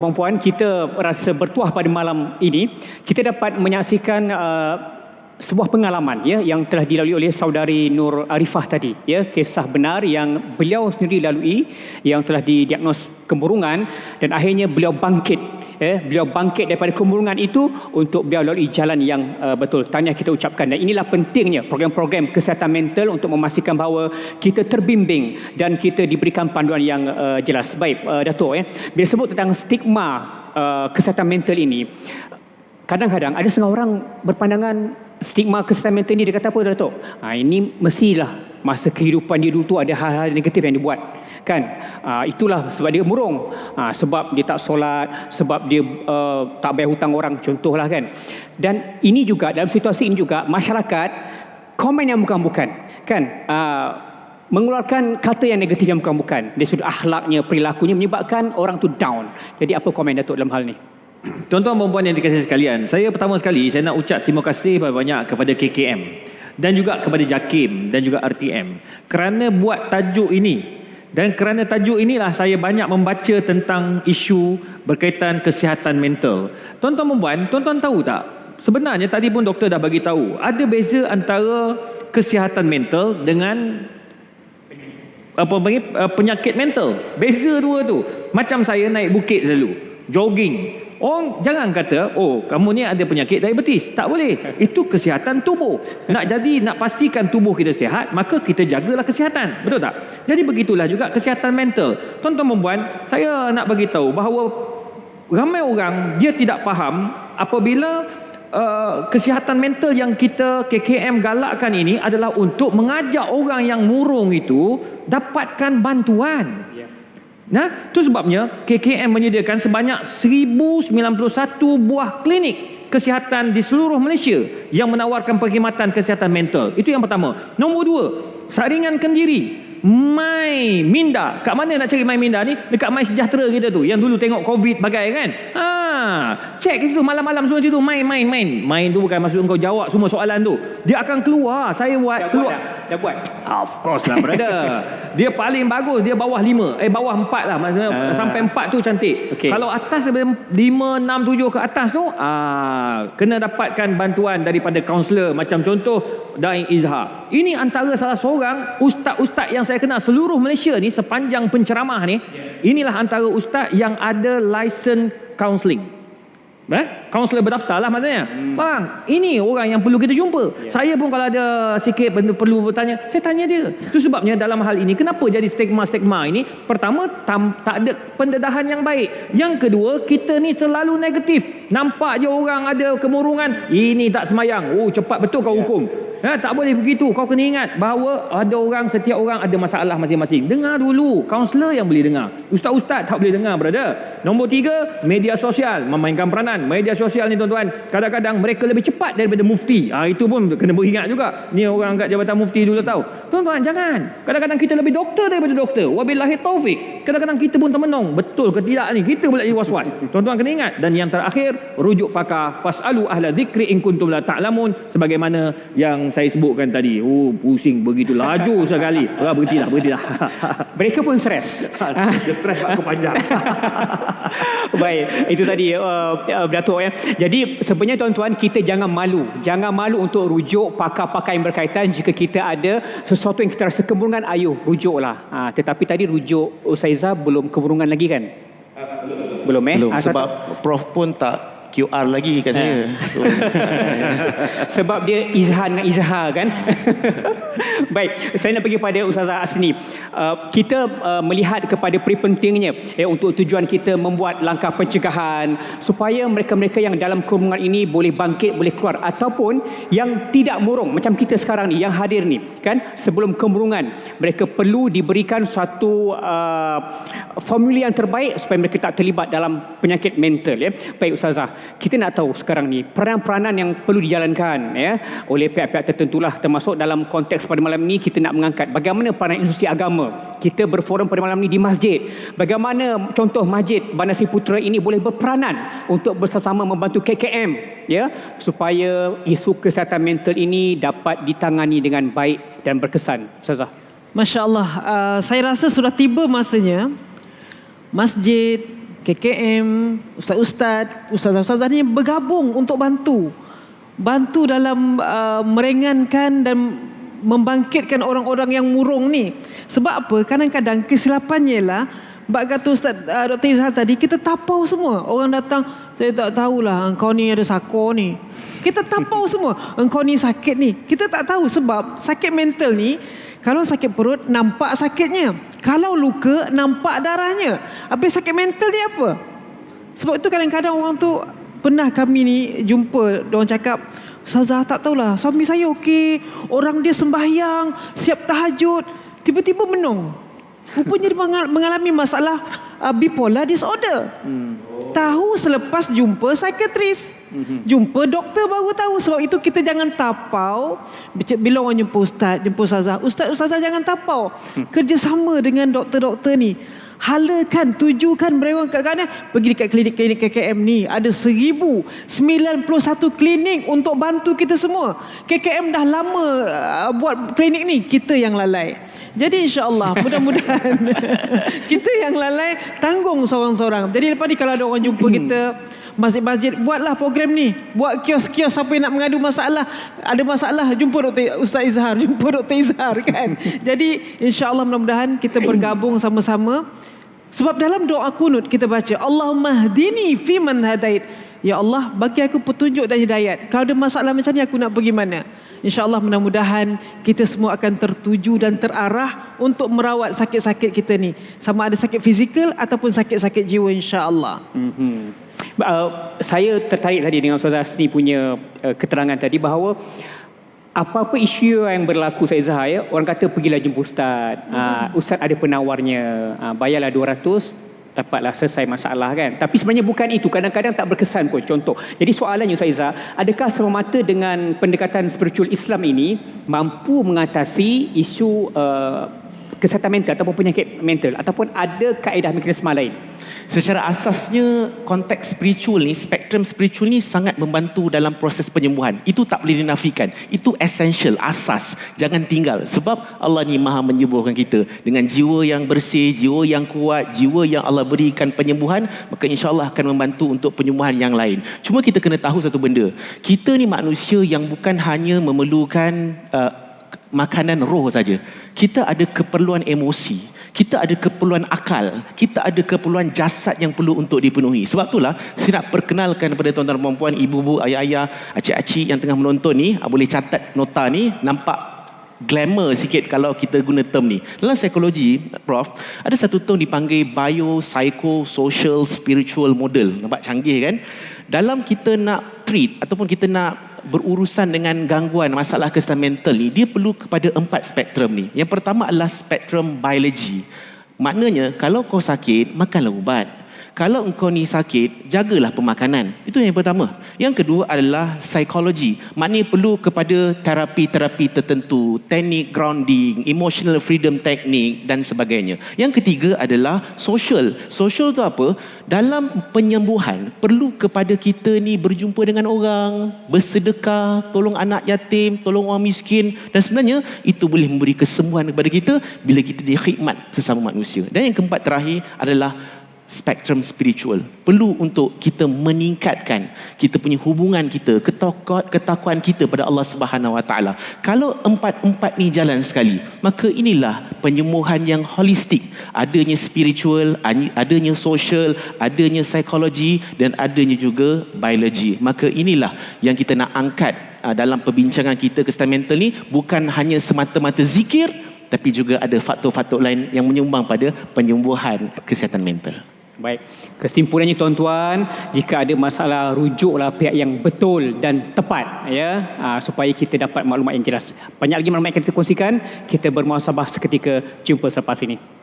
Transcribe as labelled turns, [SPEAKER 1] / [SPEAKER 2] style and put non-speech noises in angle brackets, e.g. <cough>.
[SPEAKER 1] Puan-puan, kita rasa bertuah pada malam ini. Kita dapat menyaksikan uh, sebuah pengalaman ya yang telah dilalui oleh saudari Nur Arifah tadi ya kisah benar yang beliau sendiri lalui yang telah didiagnos kemurungan dan akhirnya beliau bangkit ya beliau bangkit daripada kemurungan itu untuk beliau lalui jalan yang uh, betul. Tanya kita ucapkan. Dan inilah pentingnya program-program kesihatan mental untuk memastikan bahawa kita terbimbing dan kita diberikan panduan yang uh, jelas. Baik uh, datuk ya bila sebut tentang stigma uh, kesihatan mental ini kadang-kadang ada setengah orang berpandangan stigma kesihatan mental ni dia kata apa Datuk? Ha, ini mestilah masa kehidupan dia dulu tu ada hal-hal negatif yang dibuat kan? Ha, itulah sebab dia murung. Ha, sebab dia tak solat sebab dia uh, tak bayar hutang orang contohlah kan? Dan ini juga dalam situasi ini juga masyarakat komen yang bukan-bukan kan? Uh, mengeluarkan kata yang negatif yang bukan-bukan. Dia sudah akhlaknya perilakunya menyebabkan orang tu down. Jadi apa komen Datuk dalam hal ni?
[SPEAKER 2] Tuan-tuan dan puan yang dikasihi sekalian, saya pertama sekali saya nak ucap terima kasih banyak kepada KKM dan juga kepada JAKIM dan juga RTM kerana buat tajuk ini. Dan kerana tajuk inilah saya banyak membaca tentang isu berkaitan kesihatan mental. Tuan-tuan puan, tuan-tuan tahu tak? Sebenarnya tadi pun doktor dah bagi tahu, ada beza antara kesihatan mental dengan apa panggil penyakit mental. Beza dua tu. Macam saya naik bukit selalu, jogging, Orang jangan kata, oh kamu ni ada penyakit diabetes. Tak boleh. Itu kesihatan tubuh. Nak jadi, nak pastikan tubuh kita sihat, maka kita jagalah kesihatan. Betul tak? Jadi begitulah juga kesihatan mental. Tuan-tuan membuat, saya nak bagi tahu bahawa ramai orang dia tidak faham apabila uh, kesihatan mental yang kita KKM galakkan ini adalah untuk mengajak orang yang murung itu dapatkan bantuan. Yeah. Nah, itu sebabnya KKM menyediakan sebanyak 1091 buah klinik kesihatan di seluruh Malaysia yang menawarkan perkhidmatan kesihatan mental. Itu yang pertama. Nombor dua, saringan kendiri. My Minda. Kat mana nak cari My Minda ni? Dekat My Sejahtera kita tu. Yang dulu tengok COVID bagai kan? Ha, cek ke situ malam-malam semua situ main main main. Main tu bukan maksud kau jawab semua soalan tu. Dia akan keluar. Saya buat
[SPEAKER 1] dah
[SPEAKER 2] keluar.
[SPEAKER 1] Buat dah. dah buat.
[SPEAKER 2] Of course lah brother. <laughs> dia paling bagus dia bawah lima. Eh bawah empat lah maksudnya uh, sampai empat tu cantik.
[SPEAKER 1] Okay.
[SPEAKER 2] Kalau atas lima, enam, tujuh ke atas tu ah kena dapatkan bantuan daripada kaunselor macam contoh Dain Izhar. Ini antara salah seorang ustaz-ustaz yang saya kenal seluruh Malaysia ni sepanjang penceramah ni. Inilah antara ustaz yang ada license counselling. Eh? Kaunselor berdaftar lah maksudnya. Hmm. Bang, ini orang yang perlu kita jumpa. Yeah. Saya pun kalau ada sikit benda perlu bertanya, saya tanya dia. Itu sebabnya dalam hal ini, kenapa jadi stigma-stigma ini? Pertama, tam, tak ada pendedahan yang baik. Yang kedua, kita ni terlalu negatif. Nampak je orang ada kemurungan, ini tak semayang. Oh, cepat betul kau yeah. hukum. Ya, tak boleh begitu. Kau kena ingat bahawa ada orang, setiap orang ada masalah masing-masing. Dengar dulu. Kaunselor yang boleh dengar. Ustaz-ustaz tak boleh dengar, brother. Nombor tiga, media sosial memainkan peranan. Media sosial ni, tuan-tuan, kadang-kadang mereka lebih cepat daripada mufti. Ha, itu pun kena beringat juga. Ni orang angkat jabatan mufti dulu tahu. Tuan-tuan, jangan. Kadang-kadang kita lebih doktor daripada doktor. Wabillahi taufik. Kadang-kadang kita pun termenung. Betul ke tidak ni? Kita pula jadi was-was. Tuan-tuan kena ingat. Dan yang terakhir, rujuk fakah. Fas'alu ahla zikri in kuntum la ta'lamun. Sebagaimana yang saya sebutkan tadi. Oh, pusing begitu laju <laughs> sekali. Ah, berhentilah, berhentilah.
[SPEAKER 1] Mereka pun stres.
[SPEAKER 2] Dia stres aku panjang. <laughs> <laughs>
[SPEAKER 1] Baik, itu tadi uh, uh, Datuk ya. Jadi sebenarnya tuan-tuan kita jangan malu. Jangan malu untuk rujuk pakar-pakar yang berkaitan jika kita ada sesuatu yang kita rasa kemurungan ayuh rujuklah. Ha, tetapi tadi rujuk Ustazah belum kemurungan lagi kan? Belum eh?
[SPEAKER 3] Belum, sebab Prof pun tak QR lagi kat saya. So, <laughs>
[SPEAKER 1] Sebab dia izhar dengan izhar kan. <laughs> Baik, saya nak pergi pada Ustazah Asni. Uh, kita uh, melihat kepada pentingnya eh, untuk tujuan kita membuat langkah pencegahan supaya mereka-mereka yang dalam kemurungan ini boleh bangkit, boleh keluar ataupun yang tidak murung macam kita sekarang ni yang hadir ni kan sebelum kemurungan mereka perlu diberikan satu uh, formula yang terbaik supaya mereka tak terlibat dalam penyakit mental ya. Baik Ustazah, kita nak tahu sekarang ni peranan-peranan yang perlu dijalankan ya oleh pihak-pihak tertentulah termasuk dalam konteks pada malam ini kita nak mengangkat bagaimana peranan institusi agama. Kita berforum pada malam ini di masjid. Bagaimana contoh masjid Bandar Putra ini boleh berperanan untuk bersama-sama membantu KKM ya supaya isu kesihatan mental ini dapat ditangani dengan baik dan berkesan. Ustazah.
[SPEAKER 4] Masya Allah, uh, saya rasa sudah tiba masanya masjid KKM, ustaz-ustaz, ustazah-ustazah ni bergabung untuk bantu. Bantu dalam uh, meringankan dan membangkitkan orang-orang yang murung ni. Sebab apa? Kadang-kadang kesilapannya lah Bak kata Ustaz uh, Dr. Izhar tadi Kita tapau semua. Orang datang Saya tak tahulah Engkau ni ada sako ni. Kita tapau <laughs> semua Engkau ni sakit ni. Kita tak tahu sebab Sakit mental ni Kalau sakit perut Nampak sakitnya. Kalau luka Nampak darahnya. Habis sakit mental ni apa? Sebab itu kadang-kadang orang tu Pernah kami ni Jumpa Diorang cakap Ustazah tak tahulah Suami saya okey Orang dia sembahyang Siap tahajud. Tiba-tiba menung Rupanya dia mengalami masalah uh, bipolar disorder. Hmm. Tahu selepas jumpa psikiatris. Hmm. Jumpa doktor baru tahu. Sebab itu kita jangan tapau. Bila orang jumpa ustaz, jumpa ustazah. Ustaz, ustazah jangan tapau. Hmm. Kerjasama dengan doktor-doktor ni halakan, tujukan mereka kat kanan. Pergi dekat klinik-klinik KKM ni ada 1091 klinik untuk bantu kita semua. KKM dah lama uh, buat klinik ni kita yang lalai. Jadi insyaAllah <laughs> mudah-mudahan <laughs> kita yang lalai tanggung seorang-seorang. Jadi lepas ni kalau ada orang jumpa kita masjid-masjid buatlah program ni. Buat kios-kios siapa yang nak mengadu masalah ada masalah jumpa Dr. Ustaz Izhar <laughs> jumpa Dr. Izhar kan? Jadi insyaAllah mudah-mudahan kita bergabung sama-sama sebab dalam doa kunut kita baca Allahumma hdini fi man hadait. Ya Allah, bagi aku petunjuk dan hidayat. Kalau ada masalah macam ni aku nak pergi mana? InsyaAllah mudah-mudahan kita semua akan tertuju dan terarah untuk merawat sakit-sakit kita ni. Sama ada sakit fizikal ataupun sakit-sakit jiwa insyaAllah. Mm-hmm.
[SPEAKER 1] Uh, saya tertarik tadi dengan Ustaz Asni punya uh, keterangan tadi bahawa apa-apa isu yang berlaku saya Zahar ya, orang kata pergilah jumpa ustaz. Hmm. Uh, ustaz ada penawarnya. Uh, bayarlah 200 dapatlah selesai masalah kan. Tapi sebenarnya bukan itu. Kadang-kadang tak berkesan pun. Contoh. Jadi soalannya Ustazah, adakah semata dengan pendekatan spiritual Islam ini mampu mengatasi isu uh, kesihatan mental ataupun penyakit mental ataupun ada kaedah mekanisme lain?
[SPEAKER 3] Secara asasnya konteks spiritual ni, spektrum spiritual ni sangat membantu dalam proses penyembuhan. Itu tak boleh dinafikan. Itu essential, asas. Jangan tinggal. Sebab Allah ni maha menyembuhkan kita. Dengan jiwa yang bersih, jiwa yang kuat, jiwa yang Allah berikan penyembuhan, maka insya Allah akan membantu untuk penyembuhan yang lain. Cuma kita kena tahu satu benda. Kita ni manusia yang bukan hanya memerlukan uh, makanan roh saja kita ada keperluan emosi, kita ada keperluan akal, kita ada keperluan jasad yang perlu untuk dipenuhi. Sebab itulah saya nak perkenalkan kepada tuan-tuan dan puan-puan, ibu-ibu, ayah-ayah, acik-acik yang tengah menonton ni, ah, boleh catat nota ni, nampak glamour sikit kalau kita guna term ni. Dalam psikologi, Prof, ada satu term dipanggil bio, psycho, social, spiritual model. Nampak canggih kan? Dalam kita nak treat ataupun kita nak berurusan dengan gangguan masalah kesihatan mental ni dia perlu kepada empat spektrum ni. Yang pertama adalah spektrum biologi. Maknanya kalau kau sakit makanlah ubat. Kalau engkau ni sakit, jagalah pemakanan. Itu yang pertama. Yang kedua adalah psikologi. Maknanya perlu kepada terapi-terapi tertentu, teknik grounding, emotional freedom technique dan sebagainya. Yang ketiga adalah social. Social tu apa? Dalam penyembuhan, perlu kepada kita ni berjumpa dengan orang, bersedekah, tolong anak yatim, tolong orang miskin. Dan sebenarnya itu boleh memberi kesembuhan kepada kita bila kita dikhidmat sesama manusia. Dan yang keempat terakhir adalah spektrum spiritual. Perlu untuk kita meningkatkan kita punya hubungan kita ketakwaan kita pada Allah Subhanahu Wa Taala. Kalau empat-empat ni jalan sekali maka inilah penyembuhan yang holistik. Adanya spiritual adanya social adanya psikologi dan adanya juga biologi. Maka inilah yang kita nak angkat uh, dalam perbincangan kita kesihatan mental ni. Bukan hanya semata-mata zikir tapi juga ada faktor-faktor lain yang menyumbang pada penyembuhan kesihatan mental.
[SPEAKER 1] Baik, kesimpulannya tuan-tuan, jika ada masalah rujuklah pihak yang betul dan tepat ya aa, supaya kita dapat maklumat yang jelas. Banyak lagi maklumat yang kita kongsikan, kita bermuasabah seketika jumpa selepas ini.